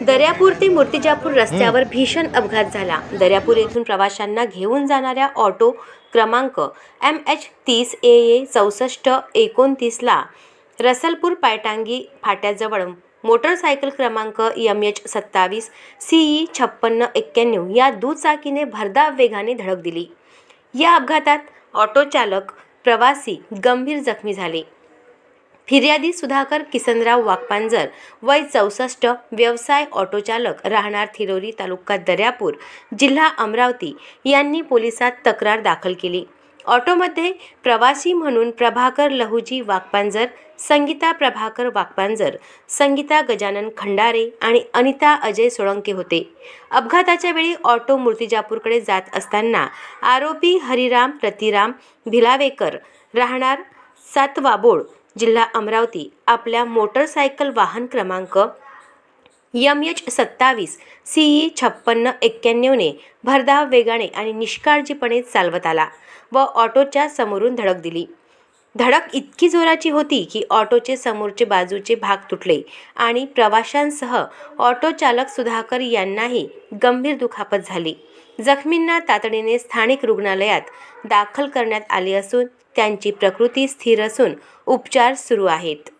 दर्यापूर ते मूर्तिजापूर रस्त्यावर भीषण अपघात झाला. दर्यापूर येथून प्रवाशांना घेऊन जाणाऱ्या ऑटो क्रमांक एम एच तीस ए ए चौसष्ट एकोणतीसला रसलपूर पायटांगी फाट्याजवळ मोटरसायकल क्रमांक यम एच सत्तावीस सी ई छप्पन्न एक्क्याण्णव या दुचाकीने भरधाव वेगाने धडक दिली. या अपघातात ऑटो चालक प्रवासी गंभीर जखमी झाले. फिर्यादी सुधाकर किसनराव वाकपांजर वय चौसष्ट व्यवसाय ऑटोचालक राहणार थिरोरी तालुका दर्यापूर जिल्हा अमरावती यांनी पोलिसात तक्रार दाखल केली. ऑटोमध्ये प्रवासी म्हणून प्रभाकर लहुजी वाकपांजर संगीता प्रभाकर वाकपांजर संगीता गजानन खंडारे आणि अनिता अजय सोळंके होते. अपघाताच्या वेळी ऑटो मूर्तिजापूरकडे जात असताना आरोपी हरिराम रतिराम भिलावेकर राहणार सातवाबोळ जिल्हा अमरावती आपल्या मोटरसायकल वाहन क्रमांक यम एच सत्तावीस सी ई छप्पन्न एक्क्याण्णवने भरधाव वेगाने आणि निष्काळजीपणे चालवत आला व ऑटोच्या समोरून धडक दिली. धडक इतकी जोराची होती की ऑटोचे समोरचे बाजूचे भाग तुटले आणि प्रवाशांसह ऑटो चालक सुधाकर यांनाही गंभीर दुखापत झाली. जखमींना तातडीने स्थानिक रुग्णालयात दाखल करण्यात आले असून त्यांची प्रकृती स्थिर असून उपचार सुरू आहेत.